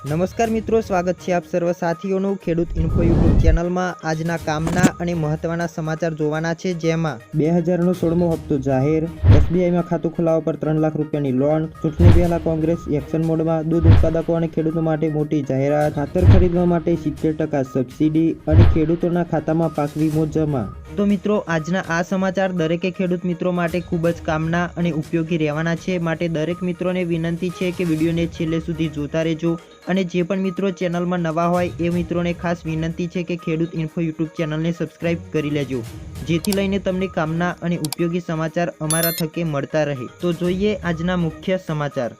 નમસ્કાર મિત્રો, સ્વાગત છે આપ સર્વ સાથીઓનું ખેડૂત ઇન્ફો યુટ્યુબ ચેનલમાં. આજના કામના અને મહત્વના સમાચાર જોવાના છે, જેમાં બે હજારનો સોળમો હપ્તો જાહેર, એસબીઆઈમાં ખાતું ખોલાવવા પર ત્રણ લાખ રૂપિયાની લોન, ચૂંટણી પહેલા કોંગ્રેસ એક્શન મોડમાં દૂધ ઉત્પાદકો અને ખેડૂતો માટે મોટી જાહેરાત, ખાતર ખરીદવા માટે સિત્તેર ટકા સબસિડી અને ખેડૂતોના ખાતામાં પાક વીમો જમા તો મિત્રો, આજના આ સમાચાર દરેકે ખેડૂત મિત્રો માટે ખૂબ જ કામના અને ઉપયોગી રહેવાના છે. માટે દરેક મિત્રોને વિનંતી છે કે વિડીયોને છેલ્લે સુધી જોતા રહેજો. અને જે પણ મિત્રો ચેનલમાં નવા હોય, એ મિત્રોને ખાસ વિનંતી છે કે ખેડૂત ઇન્ફો યુટ્યુબ ચેનલને સબસ્ક્રાઇબ કરી લેજો. જેથી લઈને તમને કામના અને ઉપયોગી સમાચાર અમારા થકે મળતા રહે. તો જોઈએ આજના મુખ્ય સમાચાર.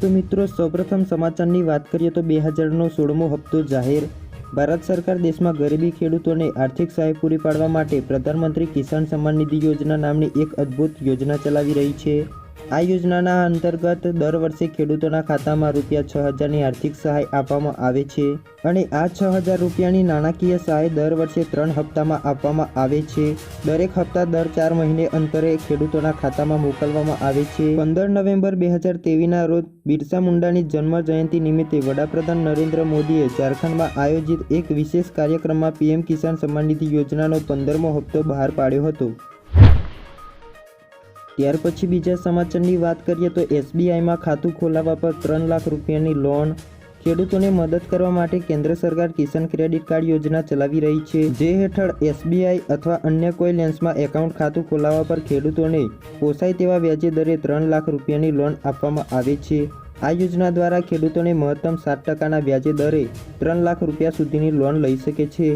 તો મિત્રો, સૌપ્રથમ સમાચારની વાત કરીએ તો બે હજારનો સોળમો હપ્તો જાહેર ભારત સરકાર દેશમાં ગરીબી ખેડૂતોને આર્થિક સહાય પૂરી પાડવા માટે પ્રધાનમંત્રી કિસાન સન્માન નિધિ યોજના નામની એક અદ્ભુત યોજના ચલાવી રહી છે. આ યોજનાના અંતર્ગત દર વર્ષે ખેડૂતોના ખાતામાં રૂપિયા છ હજારની આર્થિક સહાય આપવામાં આવે છે અને આ છ હજાર રૂપિયાની નાણાકીય સહાય દર વર્ષે ત્રણ હપ્તામાં આપવામાં આવે છે. દરેક હપ્તા દર ચાર મહિને અંતરે ખેડૂતોના ખાતામાં મોકલવામાં આવે છે. પંદર નવેમ્બર બે હજાર તેવીસના રોજ બિરસા મુંડાની જન્મ જયંતિ નિમિત્તે વડાપ્રધાન નરેન્દ્ર મોદીએ ઝારખંડમાં આયોજિત એક વિશેષ કાર્યક્રમમાં પીએમ કિસાન સન્માન નિધિ યોજનાનો પંદરમો હપ્તો બહાર પાડ્યો હતો. ત્યાર પછી બીજા સમાચારની વાત કરીએ તો એસબીઆઈમાં ખાતું ખોલાવવા પર ત્રણ લાખ રૂપિયાની લોન. ખેડૂતોને મદદ કરવા માટે કેન્દ્ર સરકાર કિસાન ક્રેડિટ કાર્ડ યોજના ચલાવી રહી છે. જે હેઠળ એસબીઆઈ અથવા અન્ય કોઈ લેન્સમાં એકાઉન્ટ ખાતું ખોલાવવા પર ખેડૂતોને પોસાય તેવા વ્યાજે દરે ત્રણ લાખ રૂપિયાની લોન આપવામાં આવે છે. આ યોજના દ્વારા ખેડૂતોને મહત્તમ સાત ટકાના વ્યાજે દરે ત્રણ લાખ રૂપિયા સુધીની લોન લઈ શકે છે.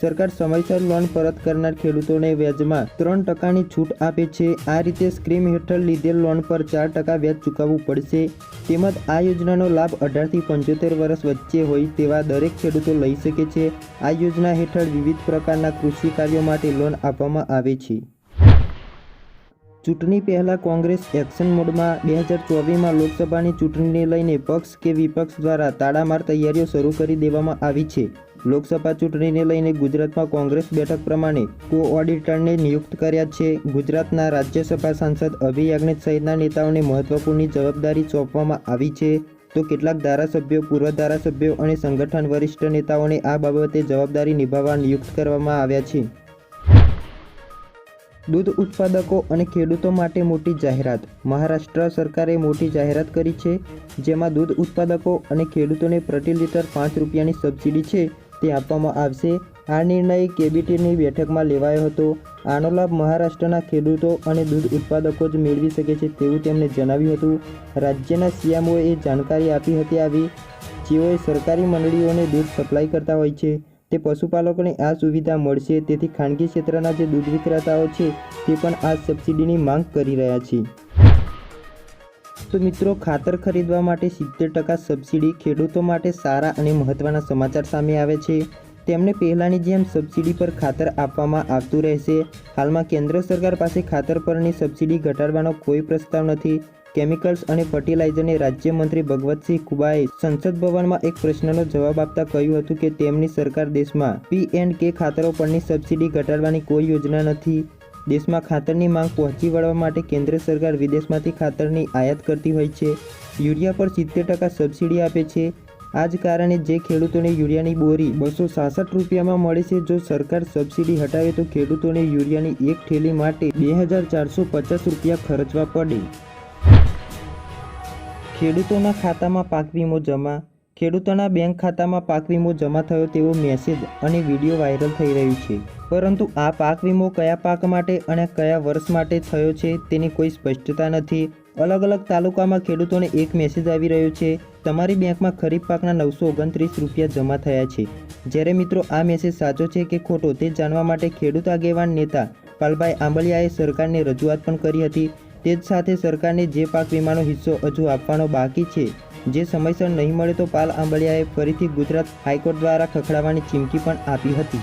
સરકાર સમયસર લોન પરત કરનાર ખેડૂતોને વ્યાજમાં ત્રણ ટકાની છૂટ આપે છે. આ રીતે સ્કીમ હેઠળ લીધેલ લોન પર ચાર ટકા વ્યાજ ચૂકવવું પડશે. તેમજ આ યોજનાનો લાભ અઢારથી પંચોતેર વર્ષ વચ્ચે હોય તેવા દરેક ખેડૂતો લઈ શકે છે. આ યોજના હેઠળ વિવિધ પ્રકારના કૃષિ કાર્યો માટે લોન આપવામાં આવે છે. ચૂંટણી પહેલા કોંગ્રેસ એક્શન મોડમાં બે હજાર ચોવીસમાં લોકસભાની ચૂંટણીને લઈને પક્ષ કે વિપક્ષ દ્વારા તાડામાર તૈયારીઓ શરૂ કરી દેવામાં આવી છે. લોકસભા ચૂંટણીને લઈને ગુજરાતમાં કોંગ્રેસ બેઠક પ્રમાણે કો ઓડિટરને નિયુક્ત કર્યા છે. ગુજરાતના રાજ્યસભા સાંસદ અભિ યાજ્ઞિક સહિતના નેતાઓને મહત્વપૂર્ણ જવાબદારી સોંપવામાં આવી છે. તો કેટલાક ધારાસભ્યો, પૂર્વ ધારાસભ્યો અને સંગઠન વરિષ્ઠ નેતાઓને આ બાબતે જવાબદારી નિભાવવા નિયુક્ત કરવામાં આવ્યા છે. દૂધ ઉત્પાદકો અને ખેડૂતો માટે મોટી જાહેરાત. મહારાષ્ટ્ર સરકારે મોટી જાહેરાત કરી છે, જેમાં દૂધ ઉત્પાદકો અને ખેડૂતોને પ્રતિ લીટર પાંચ રૂપિયાની સબસિડી છે તે આપવામાં આવશે. આ નિર્ણય કેબિનેટની બેઠકમાં લેવાયો હતો. આનો લાભ મહારાષ્ટ્રના ખેડૂતો અને દૂધ ઉત્પાદકો જ મેળવી શકે છે તેવું તેમણે જણાવ્યું હતું. રાજ્યના સીએમઓએ જાણકારી આપી હતી આવી. જેઓએ સરકારી મંડળીઓને દૂધ સપ્લાય કરતા હોય છે. તે પશુપાલકોને આ સુવિધા મળશે. તેથી ખાનગી ક્ષેત્રના જે દૂધ વિક્રેતાઓ છે, તે પણ આ સબસિડીની માંગ કરી રહ્યા છે. તો મિત્રો, ખાતર ખરીદવા માટે સિત્તેર ટકા સબસિડી ખેડૂતો માટે સારા અને મહત્ત્વના સમાચાર સામે આવે છે. તેમને પહેલાંની જેમ સબસિડી પર ખાતર આપવામાં આવતું રહેશે. હાલમાં કેન્દ્ર સરકાર પાસે ખાતર પરની સબસિડી ઘટાડવાનો કોઈ પ્રસ્તાવ નથી. કેમિકલ્સ અને ફર્ટિલાઇઝરની રાજ્યમંત્રી ભગવતસિંહ કુબાએ સંસદ ભવનમાં એક પ્રશ્નનો જવાબ આપતા કહ્યું હતું કે તેમની સરકાર દેશમાં પી એન્ડ કે ખાતરો પરની સબસિડી ઘટાડવાની કોઈ યોજના નથી. દેશમાં ખાતરની માંગ પહોંચી વળવા માટે કેન્દ્ર સરકાર વિદેશમાંથી ખાતરની આયાત કરતી હોય છે. યુરિયા પર સિત્તેર ટકા સબસિડી આપે છે. આ જ કારણે જે ખેડૂતોને યુરિયાની બોરી બસો સાસઠ રૂપિયામાં મળે છે, જો સરકાર સબસિડી હટાવે તો ખેડૂતોને યુરિયાની એક થેલી માટે બે હજાર ચારસો પચાસ રૂપિયા ખર્ચવા પડે. ખેડૂતોના ખાતામાં પાક વીમો જમા, ખેડૂતોના બેંક ખાતામાં પાક વીમો જમા થયો તેવો મેસેજ અને વીડિયો વાયરલ થઈ રહ્યું છે. પરંતુ આ પાક વીમો કયા પાક માટે અને કયા વર્ષ માટે થયો છે તેની કોઈ સ્પષ્ટતા નથી. અલગ અલગ તાલુકામાં ખેડૂતોને એક મેસેજ આવી રહ્યો છે, તમારી બેંકમાં ખરીફ પાકના નવસો ઓગણત્રીસ રૂપિયા જમા થયા છે. જ્યારે મિત્રો, આ મેસેજ સાચો છે કે ખોટો તે જાણવા માટે ખેડૂત આગેવાન નેતા પાલભાઈ આંબલિયાએ સરકારને રજૂઆત પણ કરી હતી. તે જ સાથે સરકારને જે પાક વીમાનો હિસ્સો હજુ આપવાનો બાકી છે, જે સમયસર નહીં મળે તો પાલ આંબલિયાએ ફરીથી ગુજરાત હાઈકોર્ટ દ્વારા ખખડાવવાની ચીમકી પણ આપી હતી.